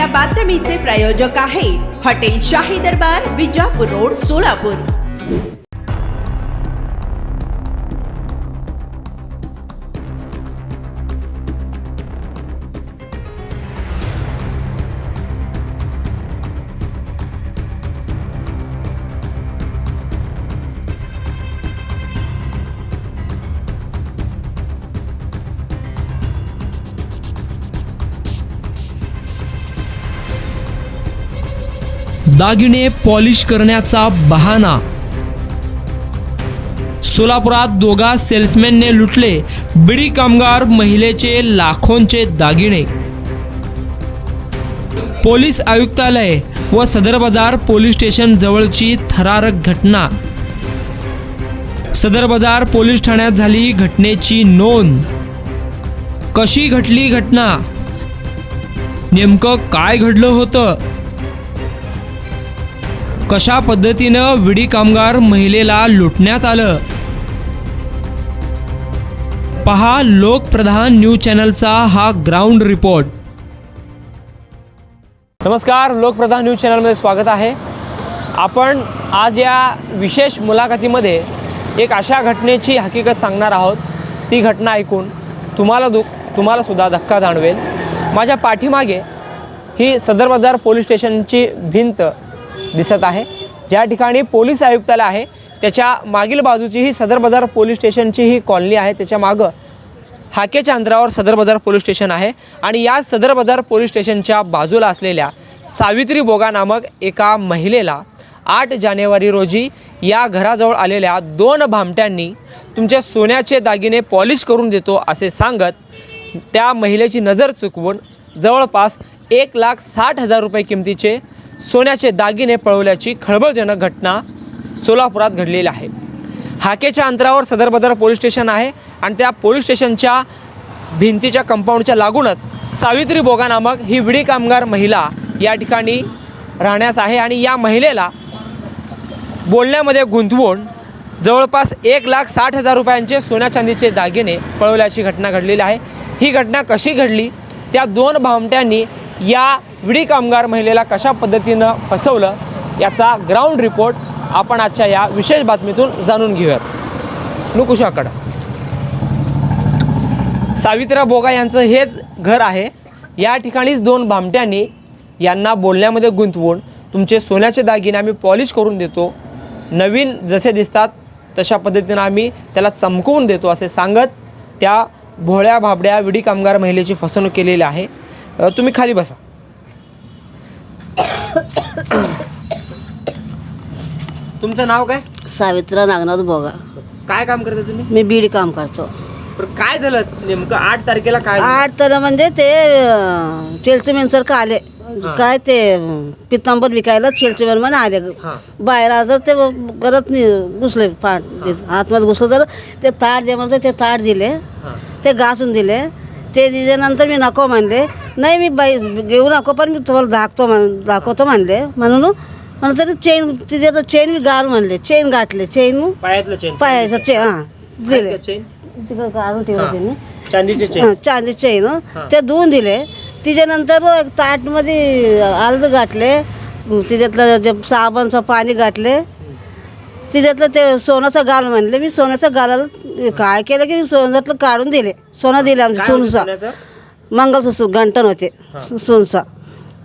या बातमीचे प्रायोजक आहे हॉटेल शाही दरबार विजापूर रोड सोलापूर. दागिने पॉलिश करण्याचा बहाणा सोलापुरात दोघा सेल्समॅनने लुटले बिडी कामगार महिलेचे लाखोंचे दागिने. पोलीस आयुक्तालय व सदर बाजार पोलीस स्टेशन जवळची थरारक घटना. सदर बाजार पोलीस ठाण्यात झाली घटनेची नोंद. कशी घटली घटना? नेमकं काय घडलं होतं? कशा पद्धतीनं विडी कामगार महिलेला लुटण्यात आलं? पहा लोकप्रधान न्यूज चॅनलचा हा ग्राउंड रिपोर्ट. नमस्कार लोकप्रधान न्यूज चॅनलमध्ये स्वागत आहे. आपण आज या विशेष मुलाखतीमध्ये एक अशा घटनेची हकीकत सांगणार आहोत. ती घटना ऐकून तुम्हाला दु तुम्हाला सुद्धा धक्का जाणवेल. माझ्या पाठीमागे ही सदर बाजार पोलीस स्टेशनची भिंत दिसत आहे. ज्या ठिकाणी पोलीस आयुक्तालय आहे त्याच्या मागील बाजूची ही सदर बाजार पोलीस स्टेशनची ही कॉलनी आहे. त्याच्या मागं हाकेच्या अंतरावर सदर बाजार पोलीस स्टेशन आहे आणि या सदर बाजार पोलीस स्टेशनच्या बाजूला असलेल्या सावित्री बोगा नामक एका महिलेला आठ जानेवारी रोजी या घराजवळ आलेल्या दोन भामट्यांनी तुमच्या सोन्याचे दागिने पॉलिश करून देतो असे सांगत त्या महिलेची नजर चुकवून जवळपास एक लाख साठ हजार रुपये किमतीचे सोन्याचे दागिने पळवल्याची खळबळजनक घटना सोलापुरात घडलेली आहे. हाकेच्या अंतरावर सदरबदर पोलीस स्टेशन आहे आणि त्या पोलीस स्टेशनच्या भिंतीच्या कंपाऊंडच्या लागूनच सावित्री बोगा नामक ही विडी कामगार महिला या ठिकाणी राहण्यास आहे आणि या महिलेला बोलण्यामध्ये गुंतवून जवळपास एक लाख साठ हजार रुपयांचे सोन्या चांदीचे दागिने पळवल्याची घटना घडलेली आहे. ही घटना कशी घडली? त्या दोन भामट्यांनी या विडी कामगार महिलेला कशा पद्धतीनं फसवलं याचा ग्राउंड रिपोर्ट आपण आजच्या या विशेष बातमीतून जाणून घेऊयात. नुकुशाकडं सावित्रा बोगा यांचं हेच घर आहे. या ठिकाणीच दोन भामट्यांनी यांना बोलण्यामध्ये गुंतवून तुमचे सोन्याचे दागिने आम्ही पॉलिश करून देतो. नवीन जसे दिसतात तशा पद्धतीनं आम्ही त्याला चमकवून देतो असे सांगत त्या भोळ्या भाबड्या विडी कामगार महिलेची फसवणूक केलेली आहे. तुम्ही खाली बसा. तुमचं नाव काय? सावित्रा नागनाथ बोगा काय काम करता तुम्ही? मी बीड काम करतो. बरं, काय झालं? नेमकं आठ तारखेला काय झालं? आठ तर म्हणजे ते चेलचुमेन सारखं आले. काय ते पितांबर विकायला चेलचुमेन म्हणे आले. हां. बाहेर आलं ते गरत नाही घुसले फाट आतमध्ये घुसलं तर ते ताट दे म्हणतो ते ताट दिले. हां. ते घासून दिले. ते दिल्यानंतर मी नको म्हणले. नाही मी बाई घेऊ नको पण मी तुम्हाला दाखतो म्हण दाखवतो म्हणले. म्हणून म्हणलं तरी चेन तिथे तर चेन मी घाल म्हणले. चेन गाठले. चेन पायातलं चेन पायाचं चेन हां. दिले. तिकडं काढून ठेवलं. त्यांनी. चांदीचे चेन हं, चांदी चेन ते धुवून दिले. तिच्यानंतर ताटमध्ये आलद गाठले तिच्यातलं जे साबणचं पाणी गाठले तिच्यातलं ते सोन्याचं गाल म्हणले मी सोन्याचं गालाला काय केलं की मी सोन्यातलं काढून दिले. सोनं दिले आमचं सोनसा? मंगलसूत्र गंटन होते सोनसा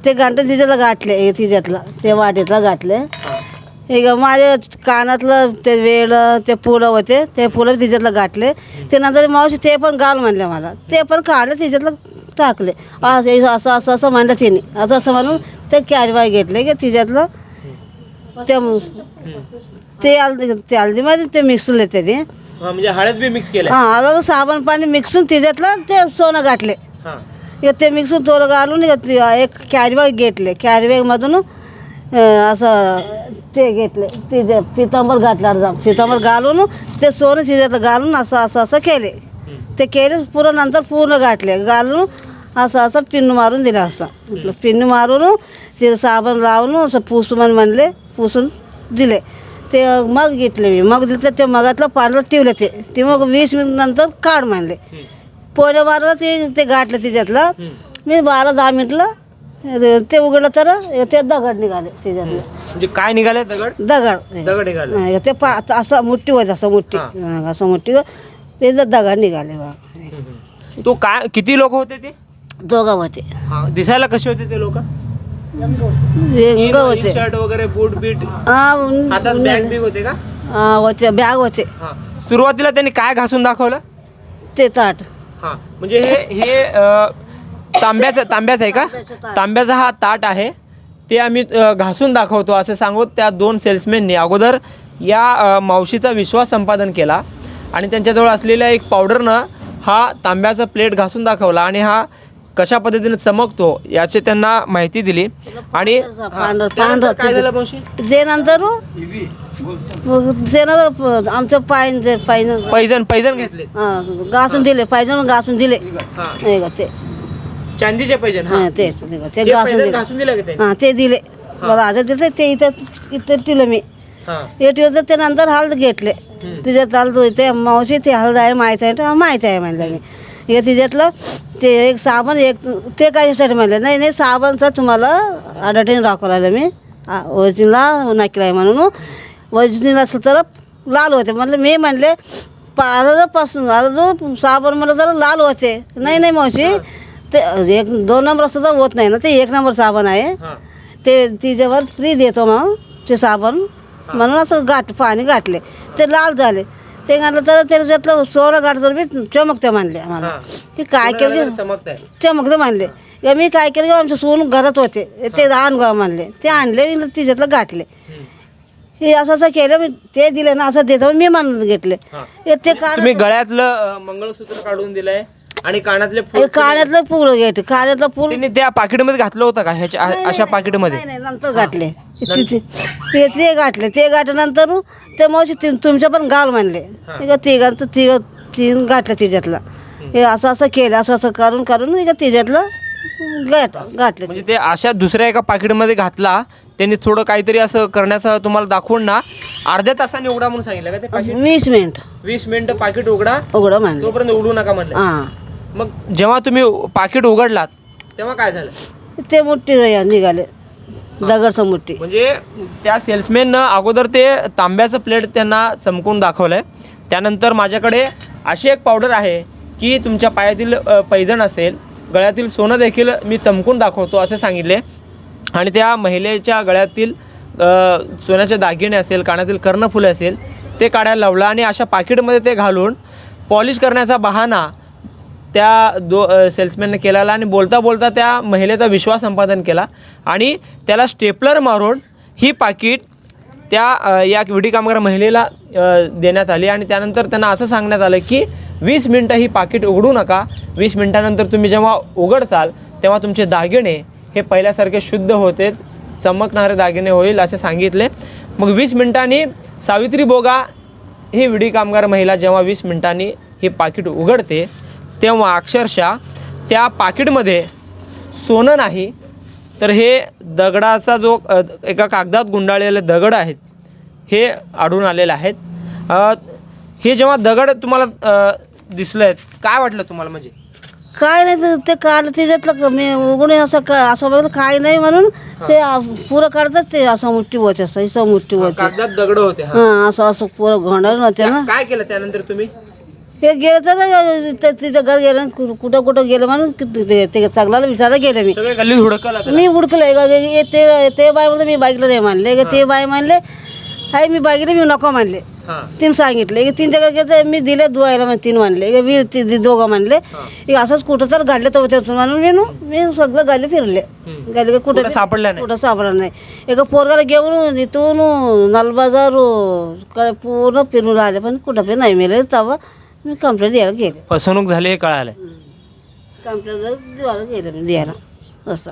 ते गंटन तिच्यातलं गाठले हे तिच्यातलं ते वाटेतलं गाठले. हे. ग माझ्या कानातलं ते वेळ ते फुलं होते ते फुलं तिच्यातलं गाठले. ते नंतर मावशी ते पण घाल म्हणले मला. ते पण काढले तिच्यातलं टाकले. असं असं असं असं म्हणलं तिने. असं असं म्हणून ते कॅरीबाई घेतले की तिच्यातलं ते ते हल्दी ते हल्दीमध्ये ते मिक्सले ते. हा, म्हणजे हळद बी मिक्स केलं हां आलं साबण पाणी मिक्सून तिच्यातलं ते सोनं गाठले. हा. ते मिक्सून थोडं घालून ते एक कॅरीबॅग घेतले. कॅरीबॅगमधून असं ते घेतले. तिथे पितांबर घातला पितांबर घालून ते सोनं तिच्यातलं घालून असं असं असं केले. ते केले पुरं नंतर पूर्ण गाठले. घालून असं असं पिन्नू मारून दिलं असं. म्हटलं पिन्नू मारून ते साबण लावून असं पुसून म्हणले पुसून दिले. ते मग घेतले मी. मग दिलं ते मगातलं पांढरं ठेवलं ते. ते मग वीस मिनिट नंतर काढ म्हणले पोळ्या बाराला ते ते गाठलं तिच्यातलं मी बारा दहा मिनिटला ते उघडलं तर ते दगड निघाले त्याच्यातले म्हणजे काय निघाले? दगड? दगड. दगड निघाले. ते पा असं मुठ्ठी होते असं. हा, असं मुठ्ठी ते दगड निघाले बा. तो काय किती लोक होते ते? दोघं होते. हा दिसायला कसे होते ते लोक? रेंग होते. शर्ट वगैरे बूट बीट हा हातात बॅग बिग होते का? हा, होते. बॅग होते. हा. सुरुवातीला त्यांनी काय घासून दाखवलं? ते ताट. हा. म्हणजे हे हे अ, तांब्याचं तांब्याचं आहे का? तांब्याचा हा ताट आहे. ते आम्ही अ, घासून दाखवतो असं सांगून त्या दोन सेल्समॅननी अगोदर या अ, मावशीचा विश्वास संपादन केला. आणि त्यांच्याजवळ असलेल्या एक पावडरनं हा तांब्याचा प्लेट घासून दाखवला. आणि हा कशा पद्धतीने चमकतो याची त्यांना माहिती दिली. आणि पांढरं- पांढरं काय झालं मावशी? जे नंतर मग ते ना प- आमचं पायन जे पायन पैजण पैजण घेतले. हा, घासून दिले पाहिजे गं दिले. हा नाही का ते. चांदीचे पैजण हा. हा, तेच ते का, ते घासून पैजण दिले. घासून दिलं का ते? हा ते दिले. मला आता दिले ते इथं इथं ठेवलं मी. हा. हे ठेवलं ते नंतर हळद घेतले. तिच्यात हळद ते मावशी ते हळद आहे माहीत आहे तर माहीत आहे म्हणलं मी. हे तिच्यातलं ते एक साबण एक ते कशासाठी म्हणलं? नाही नाही साबणचं तुम्हाला अडटीन दाखवलं मी. ओरिजिनला नकली आहे म्हणून. ओरिजिनल असलं तर लाल होते. म्हणलं मी म्हणले पासून अर्ज साबण मला जरा लाल होते. नाही नाही मावशी ते एक दोन नंबर तर होत नाही ना ते एक नंबर साबण आहे. ते तिच्यावर फ्री देतो मग ते साबण. म्हणून असं गाठ पाणी गाठले ते लाल झाले. ते घातलं तर त्याच्यातलं गाठ तर मी चमकते म्हणले आम्हाला. की काय केलं? चमकत म्हणले. का मी काय केलं? की आमच्या सोन घरात होते. ते आण गा म्हणले. ते आणले मी तिच्यातलं गाठले. हे असं असं केलं मी ते दिले ना असं देतो मी मानून घेतले. ते काढ तुम्ही गळ्यातलं मंगळसूत्र काढून दिलंय आणि कानातले फूल हे कानातलं फुल घेते कानातलं फुल त्यांनी त्या पाकिटमध्ये घातलं होतं का? ह्याच्या अशा पाकिटमध्ये? नाही नाही नंतर गाठले तिथे ते ते गाठले ते गाठल्यानंतर ते मावशी ती तुमच्या पण गाल म्हणले इక तिघांचं तिघ तीन गाठलं तिच्यातलं. हे असं असं केलं असं असं करून करून इక तिच्यातलं गाठ गाठले म्हणजे ते. अशा दुसऱ्या एका पाकिटमध्ये घातला त्यांनी थोडं काहीतरी असं करण्याचं तुम्हाला दाखवून ना अर्ध्या तासाने उघडा म्हणून सांगितलं का ते पाकिट? वीस मिनिट. वीस मिनिटं पाकिट उघडा. उघडं म्हणले. तोपर्यंत उघडू नका म्हणलं. हां. मग जेव्हा तुम्ही पाकिट उघडलात तेव्हा काय झालं? ते मोठी निघाले. दगडचं मोठी म्हणजे त्या सेल्समॅननं अगोदर ते तांब्याचं प्लेट त्यांना चमकून दाखवलं आहे त्यानंतर माझ्याकडे अशी एक पावडर आहे की तुमच्या पायातील पैजण असेल गळ्यातील सोनं देखील मी चमकून दाखवतो असे सांगितले. आणि त्या महिलेच्या गळ्यातील सोन्याचे दागिने असेल कानातील कर्णफुले असेल ते काढायला लावलं आणि अशा पाकिटमध्ये ते घालून पॉलिश करण्याचा बहाणा त्या दो सेल्समॅनने केलेला आणि बोलता बोलता त्या महिलेचा विश्वास संपादन केला. आणि त्याला स्टेपलर मारून ही पाकिट त्या या विडी कामगार महिलेला देण्यात आली. आणि त्यानंतर त्यांना असं सांगण्यात आलं की वीस मिनटं ही पाकिट उघडू नका. वीस मिनटानंतर तुम्ही जेव्हा उघडसाल तेव्हा तुमचे दागिने हे पहिल्यासारखे शुद्ध होते चमकणारे दागिने होईल असे सांगितले. मग वीस मिनटांनी सावित्री बोगा ही विडी कामगार महिला जेव्हा वीस मिनटांनी ही पाकिट उघडते तेव्हा अक्षरशः त्या पाकिटमध्ये सोनं नाही. तर हे दगडाचा जो एका कागदात गुंडाळलेले दगड आहेत हे आढळून आलेले आहेत. हे जेव्हा दगड तुम्हाला दिसलं काय वाटलं तुम्हाला म्हणजे? काय नाही ते- ते काढलं त्याच्यातलं क- मी उघडून असं का असं बघितलं काय नाही म्हणून ते पुरं काढतात ते असं मुठ्ठी होते असं असं मुठ्ठी होते दगड होते हा. असं असं पुरं घोंडाळून होते ना. काय केलं त्यानंतर तुम्ही? हे गेलं तर ते तिचं घर गेलं कु- कुठं कुठं गेलं म्हणून कि- ते ते चांगला विचारायला गेले मी. सगळे गल्ली हुडकला त्याला. मी उडकलं का हे- ते ते बाय म्हणते मी बाईकला नाही मानले का ते बाय मानले हाय मी बाईकला मी नको मानले हा. तीन सांगितले की तीन जगा घेते मी दिले धुवायला मग तीन मानले का ती ती दोघं मानले असंच कुठं तर घालले तर होते म्हणून मी नु- मी सगळं गाली फिरले. गाली का कुठं कुठं सापडलं नाही. कुठं सापडला नाही. एका पोरगाला घेऊन इथून नलबाजारकडे पूर्ण फिरून आले पण कुठं पण नाही मिळाले तेव्हा मी कंप्लेंट द्यायला गेले. फसवणूक झाली हे कळालं कंप्लेंट द्यायला गेले मी द्यायला. असं.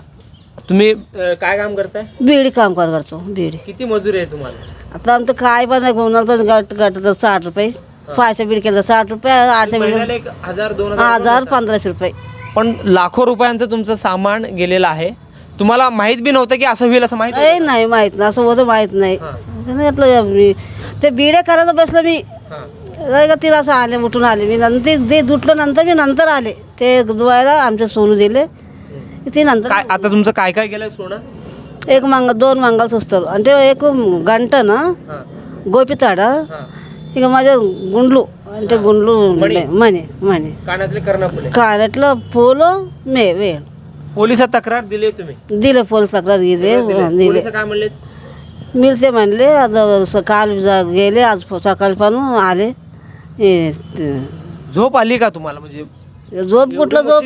तुम्ही अ, काय काम करताय? बीडी काम कर करतो बीडी. किती मजुरी आहे तुम्हाला? आता आमचं काय पण नाही कोणाला तर गट गट तर साठ रुपये पाचशे बीड केलं तर साठ रुपये आठशे बीड महिन्याला एक हजार दोन हजार हजार पंधराशे रुपये. पण लाखो रुपयांचं तुमचं सामान गेलेलं आहे. तुम्हाला माहीत बी नव्हतं की असं होईल असं माहीत ए नाही माहीत नाही असं होतं माहीत नाही. मी ते बिड्या करायला बसलं मी. तिला असं आले उठून आले. मी नंतर ते दुटलं नंतर मी नंतर आले. ते धुवायला आमचे सोनू दिले. ते नंतर आता तुमचं काय काय गेलं सोनं? एक मांग दोन मंगलसूत्र आणि ते एक घंट ना गोपीताड. इक माझ्या गुंडलू. आणि ते गुंडलू म्हणे म्हणे कानातलं फुलं. मे वेळ. पोलिसात तक्रार दिली तुम्ही? दिले पोलीस तक्रार दिले दिले काय म्हणले मिलते म्हणले आज काल गेले आज सकाळी पण आले. हे ते- झोप आली का तुम्हाला? म्हणजे झोप कुठलं झोप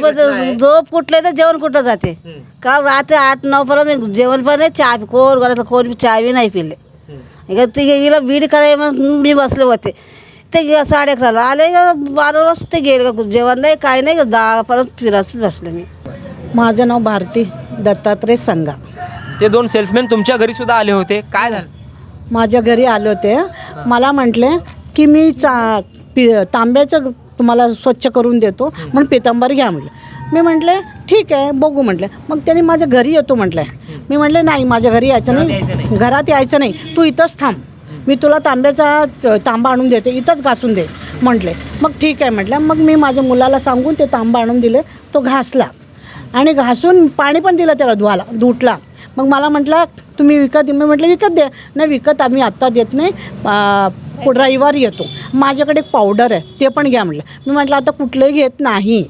झोप कुठले तर जेवण कुठं जाते? हम्म. काल रात्री आठ नऊ पर्यंत मी जेवण पण नाही चहा कोण घरातलं कोण चहा बी नाही पिले. हम्म. ती हिला बीड कराय म्हणून मी बसले होते. ते गे- साडे अकराला आले का बारा वाजता ते गेले का जेवण नाही काय नाही दहा पर्यंत फिरत बसले मी. माझं नाव भारती दत्तात्रय संगा. ते दोन सेल्समॅन तुमच्या घरी सुद्धा आले होते. काय झालं? माझ्या घरी आले होते. मला म्हटले की मी चा पि तांब्याचं तुम्हाला स्वच्छ करून देतो म्हणून पितांबर घ्या म्हटलं मी म्हटले ठीक आहे बघू म्हटलं. मग त्यांनी माझ्या घरी येतो म्हटलं. मी म्हटले नाही माझ्या घरी यायचं नाही. घरात यायचं नाही. तू इथंच थांब. मी तुला तांब्याचा तांबा आणून देते. इथंच घासून दे म्हटले. मग ठीक आहे म्हटलं. मग मी माझ्या मुलाला सांगून ते तांबा आणून दिले. तो घासला. आणि घासून पाणी पण दिलं त्याला धुवाला धुतला. मग मला म्हटलं तुम्ही विकत दे. मी म्हटलं विकत द्या नाही विकत आम्ही आत्ता देत नाही. पुढं रविवारी येतो. माझ्याकडे एक पावडर आहे ते पण घ्या. म्हटलं. मी म्हटलं आता कुठलंही घेत नाही.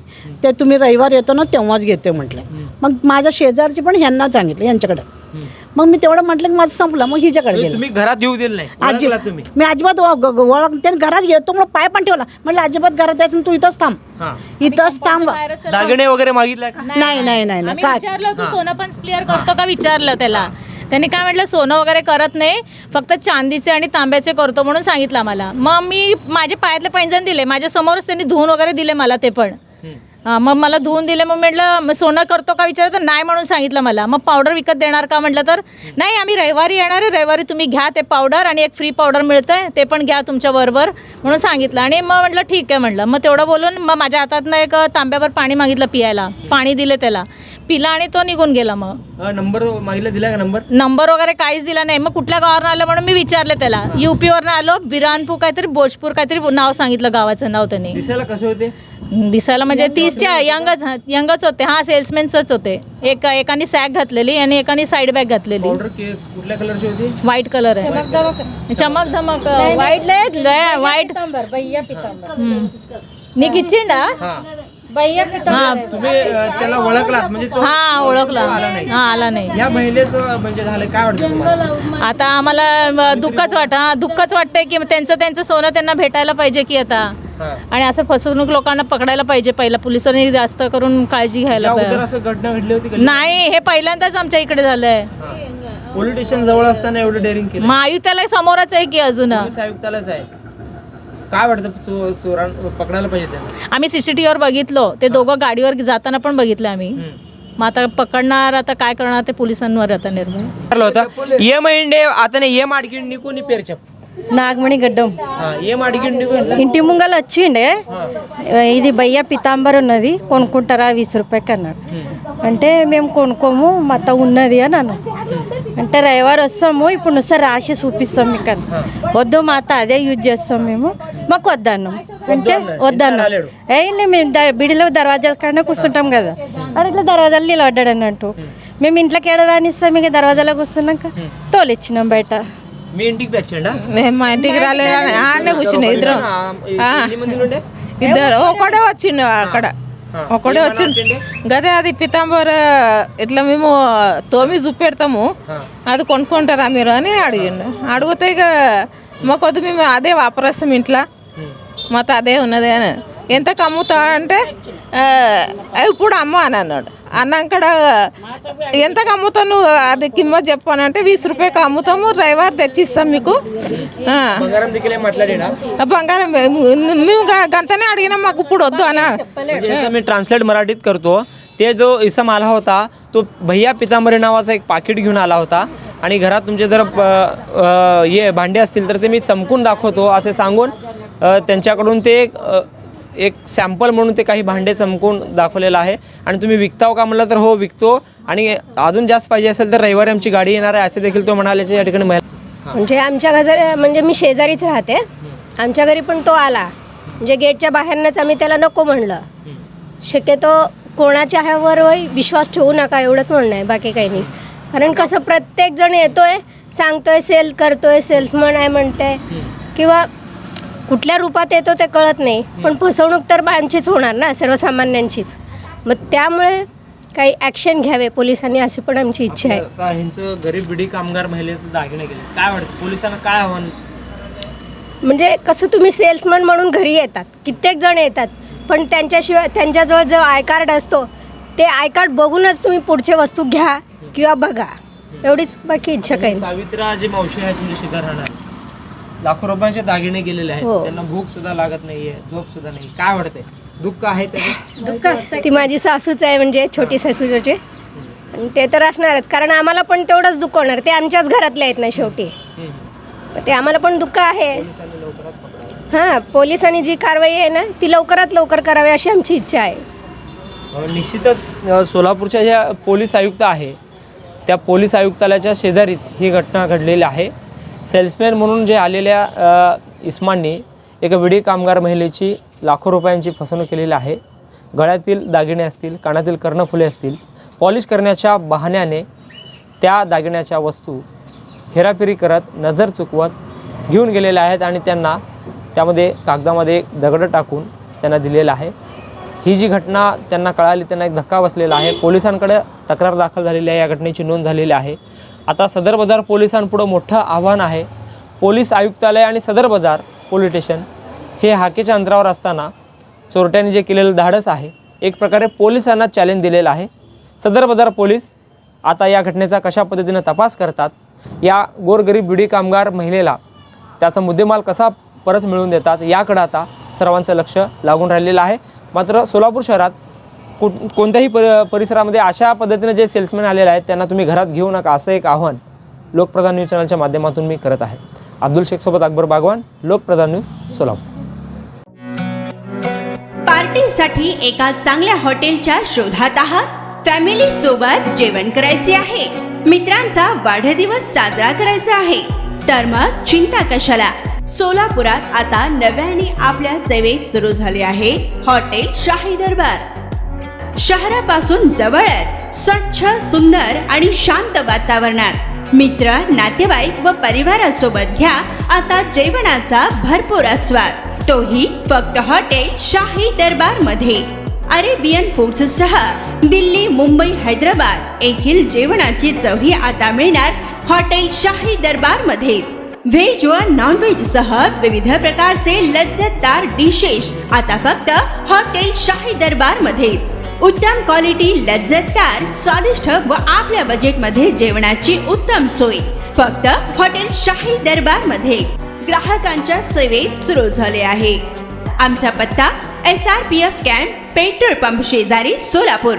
ते तुम्ही रविवार येतो ना तेव्हाच घेते. म्हटलं. मग माझ्या शेजारची पण ह्यांना सांगितलं यांच्याकडे मग मी तेवढं म्हटलं की माझं संपलं मग हिच्याकडे गेलं. तुम्ही घरात येऊ दिलं नाही. आजी ओळखला तुम्ही. मी अजिबात ओळख त्याने घरात येतो म्हणून पाय पण ठेवला. म्हटलं अजिबात घरात यायचं तू इथंच थांब. हा. इथंच थांब. दागिने वगैरे मागितले का? नाही नाही नाही नाही. आम्ही काय? विचारलं होतं सोनं पण क्लिअर करतो का विचारलं त्याला. त्याने काय म्हटलं सोनं वगैरे करत नाही फक्त चांदीचे आणि तांब्याचे करतो म्हणून सांगितलं मला. मग मी माझे पायातले पैंजण दिले माझ्या समोरच त्यांनी धुवून वगैरे दिले मला ते पण. हां मग मला धुवून दिले मग म्हटलं मग सोनं करतो का? विचारलं तर नाही म्हणून सांगितलं मला. मग पावडर विकत देणार का? म्हटलं तर नाही आम्ही रविवारी येणार आहे. रविवारी तुम्ही घ्या ते पावडर आणि एक फ्री पावडर मिळतं आहे ते पण घ्या तुमच्याबरोबर म्हणून सांगितलं. आणि मग म्हटलं ठीक आहे म्हटलं मग तेवढं बोलून मग माझ्या हातातनं एक तांब्यावर पाणी मागितलं पियायला. पाणी दिले त्याला. पिला आणि तो निघून गेला मग. नंबर मागितला दिला का नंबर? नंबर वगैरे काहीच दिला नाही. मग कुठल्या गावावरून आलं म्हणून मी विचारले त्याला. युपीवरनं आलो बिरानपूर काहीतरी भोजपूर काहीतरी नाव सांगितलं गावाचं नाव त्यांनी. दिसायला कसे होते? दिसायला म्हणजे तीसच्या यंगच यंगच होते. हा सेल्समॅनच होते. एक एकाने सॅक घातलेली आणि एकाने साईड बॅग घातलेली. पावडर कुठल्या कलरची होती? व्हाईट कलर आहे. चमक धमक व्हाईट लय व्हाईट इच्छिंडा हा. हा तुम्ही अ, त्याला ओळखलात म्हणजे तो हा ओळखला. आला नाही. हा आला नाही. या महिलेचं म्हणजे झालं काय वाटतं तुम्हाला? आता आम्हाला अ, दुःखच वाट हा दुःखच वाटतंय की त्यांचं त्यांचं सोनं त्यांना भेटायला पाहिजे की आता. हा. आणि असं फसवणूक लोकांना पकडायला पाहिजे पहिला. पोलिसांनी जास्त करून काळजी घ्यायला या अगोदर पाहिजे. असं घटना घडली होती का? नाही हे पहिल्यांदाच आमच्या इकडे झालंय. पोलीस स्टेशन जवळ असताना एवढं डेअरिंग केलं? महायुक्ताला समोरच आहे की अजून. पोलीस आयुक्तालाच आहे. काय वाटतं पकडायला पाहिजे आम्ही सीसीटीव्हीवर बघितलो. ते दोघं गाडीवर जाताना पण बघितलं आम्ही. मग आता पकडणार आता काय करणार ते पोलिसांवर आता निर्णय. ठरलं होतं. ये महिंडे आता नाही ये माडगीड निकोनी पेरछप. నాగమణి గడ్డం ఏం అడిగిండు? ఇంటి ముంగల వచ్చిండే. ఇది బయ్య పితాంబర్ ఉన్నది కొనుక్కుంటారా వీస్ రూపాయకి అన్నాడు. అంటే మేము కొనుక్కోము మొత్తం ఉన్నది అని అన్నాను అంటే రవివారం వస్తాము ఇప్పుడు నువ్వు రాసి చూపిస్తాం మీకు అని. వద్దు మా అత్త అదే యూజ్ చేస్తాం మేము. మాకు వద్దన్నాం అంటే వద్దన్నాం ఏ మేము బిడిలో దర్వాజా కాడ కూర్చుంటాం కదా. ఇట్లా దర్వాజాలు నిలబడ్డాడు అన్నట్టు. మేము ఇంట్లోకి ఏడ రానిస్తాం ఇక దర్వాజాలో కూర్చున్నాక తోలిచ్చినాం బయట. మీ ఇంటికి తెచ్చండా మా ఇంటికి రాలేదు ఆడనే కూర్చున్నా ఇద్దరు. ఇద్దరు. ఒకడే వచ్చిండు అక్కడ. ఒకడే వచ్చిండు. గదే అది పితాంబర్ ఇట్లా మేము తోమి చూపెడతాము. అది కొనుక్కుంటారా మీరు అని అడిగిండు. అడిగితే ఇక మాకొద్దు మేము అదే వాపరస్తాం ఇంట్లో. మాతో అదే ఉన్నది అని. ఎంతకు అమ్ముతా అంటే "ఆ, ఇప్పుడు అమ్మ అని అన్నాడు. అన్నాక ఎంతకు అమ్ముతావు నువ్వు అది కిమ్మత్ చెప్పానంటే వీస్ రూపాయకి అమ్ముతాము డ్రైవర్ తెచ్చిస్తాం మీకు ఆ. బంగారం దిక్కులే మాట్లాడినా ఆ బంగారం మేము మేము గ- గంతనే అడిగినాం మాకు ఇప్పుడు వద్దు అన్న म्हणजे याचं मी ट्रान्सलेट मराठीत करतो ते जो इसम आला होता तो भैया पितांबरी नावाचा एक पाकिट घेऊन आला होता आणि घरात तुमचे जर अ, अ, हे भांडे असतील तर ते मी चमकून दाखवतो असे सांगून अ, त्यांच्याकडून ते अ, एक सॅम्पल म्हणून ते काही भांडे चमकून दाखवलेलं आहे. आणि तुम्ही विकताव का म्हणलं तर हो विकतो. आणि अजून जास्त पाहिजे असेल तर रविवारी आमची गाडी येणार आहे असे देखील तो म्हणाल्याचे या ठिकाणी महिला म्हणजे आमच्या घरी म्हणजे मी शेजारीच राहते. आमच्या घरी पण तो आला. म्हणजे गेटच्या बाहेरनंच आम्ही त्याला नको म्हणलं. शक्यतो कोणाच्या ह्यावर विश्वास ठेवू नका एवढंच म्हणणं आहे बाकी काही नाही. कारण कसं प्रत्येक जण येतोय सांगतोय सेल करतोय सेल्समन आहे म्हणते किंवा कुठल्या रूपात येतो ते कळत नाही. पण फसवणूक तर आमचीच होणार ना सर्वसामान्यांचीच. मग त्यामुळे काही ॲक्शन घ्यावे पोलिसांनी अशी पण आमची इच्छा आहे. ह्यांचं गरीब बिडी कामगार महिलेचं दागिने गेले. काय वाटतं? पोलिसांना काय आव्हान? म्हणजे कसं तुम्ही सेल्समन म्हणून घरी येतात. कित्येक जण येतात. पण त्यांच्याशिवाय त्यांच्याजवळ जो आय कार्ड असतो ते आय कार्ड बघूनच तुम्ही पुढचे वस्तू घ्या किंवा बघा. एवढीच बाकी इच्छा काही सावित्रा जी मावशी आहे तुमच्या शेजार राहणार. लाखो रुपयांचे दागिने गेलेले आहेत. हो. त्यांना भूक सुद्धा लागत नाहीये झोप सुद्धा नाही. काय वाटतंय? दुःख आहे त्याचं? ती माझी सासूच आहे म्हणजे छोटी सासूचे आणि ते तर असणारच. कारण आम्हाला पण तेवढंच दुःख होणार. ते आमच्याच घरातले आहेत ना शेवटी. हम्म. ते आम्हाला पण दुःख आहे. हां पोलिसांनी जी कारवाई आहे ना ती लवकरात लवकर करावी अशी आमची इच्छा आहे. अ, निश्चितच अ, सोलापूरच्या ज्या पोलीस आयुक्त आहे त्या पोलीस आयुक्तालयाच्या शेजारीच ही घटना घडलेली आहे. सेल्समॅन म्हणून जे आलेल्या अ, एका विडी कामगार महिलेची लाखो रुपयांची फसवणूक केलेली आहे. गळ्यातील दागिने असतील कानातील कर्णफुले असतील पॉलिश करण्याच्या बहाण्याने त्या दागिन्याच्या वस्तू हेराफेरी करत नजर चुकवत घेऊन गेलेल्या आहेत आणि त्यांना त्यामध्ये कागदामध्ये दगड टाकून त्यांना दिलेलं आहे. ही जी घटना त्यांना कळाली त्यांना एक धक्का बसलेला आहे. पोलिसांकडे तक्रार दाखल झालेली आहे या घटनेची नोंद झालेली आहे. आता सदर बाजार पोलिसांपुढं मोठं आव्हान आहे. पोलीस आयुक्तालय आणि सदर बाजार पोलीस स्टेशन हे हाकेच्या अंतरावर असताना चोरट्यांनी जे केलेलं धाडस आहे एक प्रकारे पोलिसांना चॅलेंज दिलेलं आहे. सदर बाजार पोलीस आता या घटनेचा कशा पद्धतीनं तपास करतात या गोरगरीब बिडी कामगार महिलेला त्याचा मुद्देमाल कसा परत मिळवून देतात याकडं आता सर्वांचं लक्ष लागून राहिलेलं आहे. मात्र सोलापूर शहरात कुठ कोणत्याही पर परिसरामध्ये अशा पद्धतीनं जे सेल्समॅन आलेले आहेत त्यांना तुम्ही घरात घेऊ नका असं एक आव्हान लोकप्रधान न्यूज चॅनलच्या माध्यमातून मी करत आहे. अब्दुल शेखसोबत अकबर बागवान लोकप्रधान न्यूज सोलापूर. पार्टीसाठी एका चांगल्या हॉटेलच्या शोधात आहात. फॅमिली सोबत जेवण करायचे आहे. मित्रांचा वाढदिवस साजरा करायचा आहे. तर मग चिंता कशाला? सोलापुरात आता नव्याने आपल्या सेवेत सुरू झाले आहे हॉटेल शाही दरबार शहरापासून जवळच स्वच्छ सुंदर आणि शांत वातावरणात. मित्र नातेवाईक व परिवारासोबत घ्या आता जेवणाचा भरपूर आस्वाद. तोही फक्त हॉटेल शाही दरबार मध्येच अरेबियन फूड्ससह दिल्ली मुंबई हैदराबाद येथील जेवणाची चवही आता मिळणार हॉटेल शाही दरबार मध्येच व्हेज व नॉन व्हेज सह विविध प्रकारचे लज्जतदार डिशेस आता फक्त हॉटेल शाही दरबार मध्येच उत्तम क्वालिटी लज्जतदार स्वादिष्ट व आपल्या बजेटमध्ये जेवणाची उत्तम सोय. फक्त हॉटेल शाही दरबारमध्ये ग्राहकांच्या सेवेत सुरू झाले आहे. आमचा पत्ता S R P F camp petrol pump शेजारी सोलापूर.